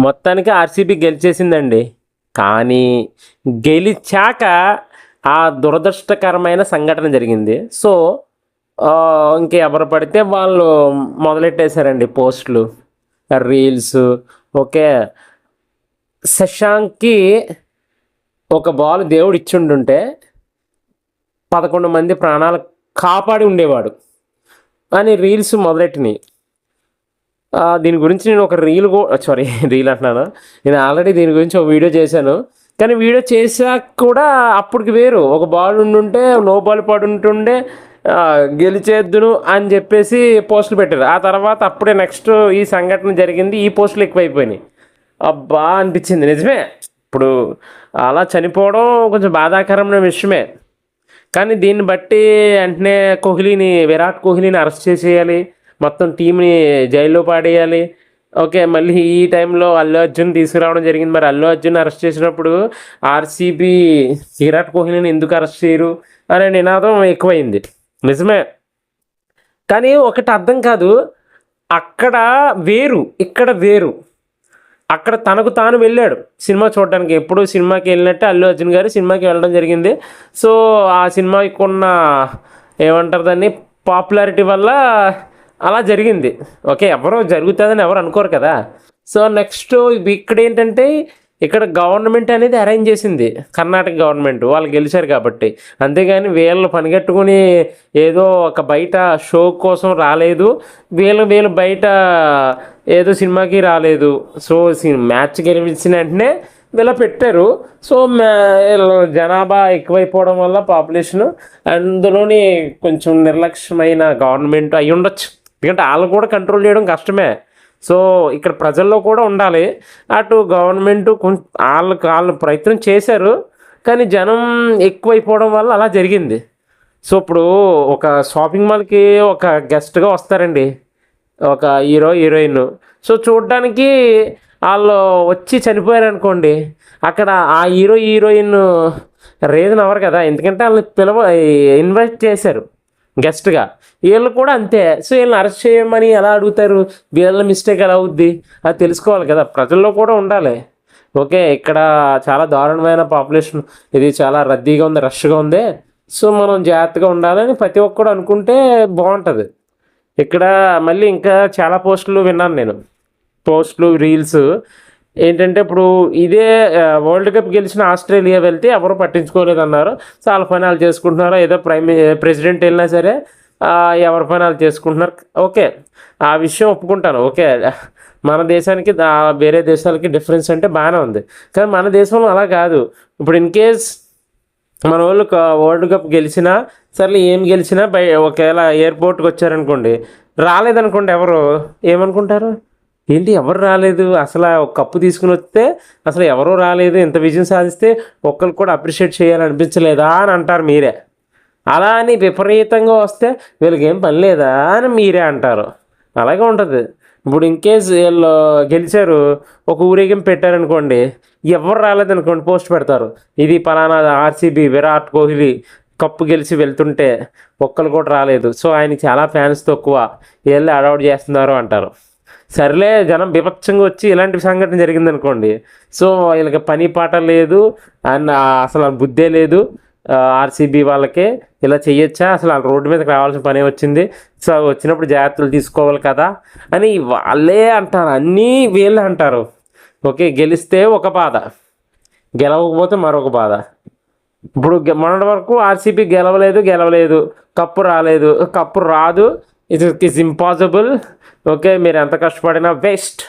మొత్తానికి ఆర్సీబీ గెలిచేసిందండి. కానీ గెలిచాక ఆ దురదృష్టకరమైన సంఘటన జరిగింది. సో ఆ, ఇంక ఎవరు పడితే వాళ్ళు మొదలెట్టేశారండి పోస్టులు రీల్స్. ఓకే శశాంక్కి ఒక బాల్ దేవుడు ఇచ్చిండుంటే పదకొండు మంది ప్రాణాలు కాపాడి ఉండేవాడు. అని రీల్స్ మొదలెట్టినాయి. దీని గురించి నేను ఒక రీల్ సారీ రీల్ అంటున్నాను? నేను ఆల్రెడీ దీని గురించి ఒక వీడియో చేశాను. కానీ వీడియో చేశాక కూడా అప్పటికి వేరు. ఒక బాల్ ఉండుంటే నో బాల్ పడుంటుండే గెలిచేద్దును అని చెప్పేసి పోస్టులు పెట్టారు. ఆ తర్వాత అప్పుడే నెక్స్ట్ ఈ సంఘటన జరిగింది. ఈ పోస్టులు ఎక్కువైపోయినాయి. అబ్బా అనిపించింది. నిజమే. ఇప్పుడు అలా చనిపోవడం కొంచెం బాధాకరమైన విషయమే. కానీ దీన్ని బట్టి వెంటనే కోహ్లీని విరాట్ కోహ్లీని అరెస్ట్ చేసేయాలి. మొత్తం టీంని జైల్లో పాడేయాలి. ఓకే మళ్ళీ ఈ టైంలో అల్లు అర్జున్ తీసుకురావడం జరిగింది. మరి అల్లు అర్జున్ అరెస్ట్ చేసినప్పుడు ఆర్సీబీ విరాట్ కోహ్లీని ఎందుకు అరెస్ట్ చేయరు? అనే నినాదం ఎక్కువైంది. నిజమే. కానీ ఒకటి అర్థం కాదు. అక్కడ వేరు ఇక్కడ వేరు. అక్కడ తనకు తాను వెళ్ళాడు సినిమా చూడడానికి. ఎప్పుడు సినిమాకి వెళ్ళినట్టే అల్లు అర్జున్ గారు సినిమాకి వెళ్ళడం జరిగింది. సో ఆ సినిమాకి ఉన్న ఏమంటారు దాన్ని? పాపులారిటీ వల్ల అలా జరిగింది. ఓకే ఎవరో జరుగుతుందని ఎవరు అనుకోరు కదా. సో నెక్స్ట్ ఇక్కడ ఏంటంటే ఇక్కడ గవర్నమెంట్ అనేది అరేంజ్ చేసింది. కర్ణాటక గవర్నమెంట్ వాళ్ళు గెలిచారు కాబట్టి. అంతేగాని వీళ్ళు పనిగట్టుకుని ఏదో ఒక బయట షో కోసం రాలేదు. వీళ్ళు వీళ్ళు బయట ఏదో సినిమాకి రాలేదు. సో మ్యాచ్ గెలిపించిన వెంటనే వీళ్ళ పెట్టారు. సో మ్యా- జనాభా ఎక్కువైపోవడం వల్ల పాపులేషన్ అందులోని కొంచెం నిర్లక్ష్యమైన గవర్నమెంట్ అయి ఉండొచ్చు ఎందుకంటే వాళ్ళు కూడా కంట్రోల్ చేయడం కష్టమే. సో ఇక్కడ ప్రజల్లో కూడా ఉండాలి. అటు గవర్నమెంట్ కొంచెం వాళ్ళకి వాళ్ళు ప్రయత్నం చేశారు. కానీ జనం ఎక్కువైపోవడం వల్ల అలా జరిగింది. సో ఇప్పుడు ఒక షాపింగ్ మాల్కి ఒక గెస్ట్గా వస్తారండి. ఒక హీరో హీరోయిన్ సో చూడడానికి వాళ్ళు వచ్చి చనిపోయారు అనుకోండి అక్కడ ఆ హీరో హీరోయిన్ రీజన్ అవ్వరు కదా. ఎందుకంటే వాళ్ళని పిలవ ఇన్వైట్ చేశారు. గెస్ట్గా. వీళ్ళు కూడా అంతే. సో వీళ్ళని అరెస్ట్ చేయమని ఎలా అడుగుతారు? వీళ్ళ మిస్టేక్ ఎలా అవుద్ది? అది తెలుసుకోవాలి కదా. ప్రజల్లో కూడా ఉండాలి. ఓకే ఇక్కడ చాలా దారుణమైన పాపులేషన్. ఇది చాలా రద్దీగా ఉంది రష్గా ఉంది. సో మనం జాగ్రత్తగా ఉండాలని ప్రతి ఒక్కడు అనుకుంటే బాగుంటుంది. ఇక్కడ మళ్ళీ ఇంకా చాలా పోస్టులు విన్నాను నేను. పోస్టులు రీల్స్. ఏంటంటే ఇప్పుడు ఇదే వరల్డ్ కప్ గెలిచిన ఆస్ట్రేలియా వెళ్తే ఎవరు పట్టించుకోలేదు అన్నారు సో వాళ్ళ పని వాళ్ళు చేసుకుంటున్నారు? ఏదో ప్రైమ్ ప్రెసిడెంట్ వెళ్ళినా సరే ఎవరి పని వాళ్ళు చేసుకుంటున్నారు? ఓకే. ఆ విషయం ఒప్పుకుంటాను. ఓకే. మన దేశానికి వేరే దేశాలకి డిఫరెన్స్ అంటే బాగానే ఉంది. కానీ మన దేశంలో అలా కాదు. ఇప్పుడు ఇన్ కేస్ మన వాళ్ళు వరల్డ్ కప్ గెలిచినా సర్లే ఏం గెలిచినా బై ఒకవేళ ఎయిర్పోర్ట్కి వచ్చారనుకోండి రాలేదనుకోండి ఎవరు? ఏమనుకుంటారు? ఏంటి ఎవరు రాలేదు? అసలు ఒక కప్పు తీసుకుని వస్తే అసలు ఎవరూ రాలేదు ఇంత విజయం సాధిస్తే ఒక్కరు కూడా అప్రిషియేట్ చేయాలనిపించలేదా అని అంటారు మీరే. అలా అని విపరీతంగా వస్తే వీళ్ళకి ఏం పని లేదా అని మీరే అంటారు. అలాగే ఉంటుంది. ఇప్పుడు ఇన్కేస్ వీళ్ళు గెలిచారు ఒక ఊరేగింపు పెట్టారనుకోండి ఎవరు రాలేదనుకోండి పోస్ట్ పెడతారు. ఇది పలానా ఆర్సీబీ విరాట్ కోహ్లీ కప్పు గెలిచి వెళ్తుంటే ఒక్కరు కూడా రాలేదు. సో ఆయనకి చాలా ఫ్యాన్స్ తక్కువ. వీళ్ళు అడౌట్ చేస్తున్నారు అంటారు. సర్లే జనం బిభత్సంగా వచ్చి ఇలాంటి సంఘటన జరిగింది అనుకోండి సో వీళ్ళకి పని పాట లేదు అండ్ అసలు బుద్ధే లేదు. ఆర్సీబీ వాళ్ళకే ఇలా చేయొచ్చా అసలు రోడ్డు మీదకి రావాల్సిన పని వచ్చింది. సో వచ్చినప్పుడు జాగ్రత్తలు తీసుకోవాలి కదా అని వాళ్ళే అంటారు. అన్నీ వీళ్ళే అంటారు. ఓకే గెలిస్తే ఒక బాధ గెలవకపోతే మరొక బాధ. ఇప్పుడు గె- మొన్నటి వరకు ఆర్సీబీ గెలవలేదు గెలవలేదు. కప్పు రాలేదు కప్పు రాదు. ఇట్ ఇస్ ఇంపాసిబుల్ ఓకే మీరు ఎంత కష్టపడినా వేస్ట్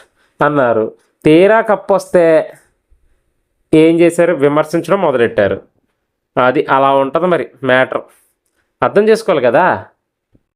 అన్నారు. తీరా కప్పు వస్తే ఏం చేశారు? విమర్శించడం మొదలెట్టారు. అది అలా ఉంటుంది మరి మ్యాటర్ అర్థం చేసుకోవాలి కదా?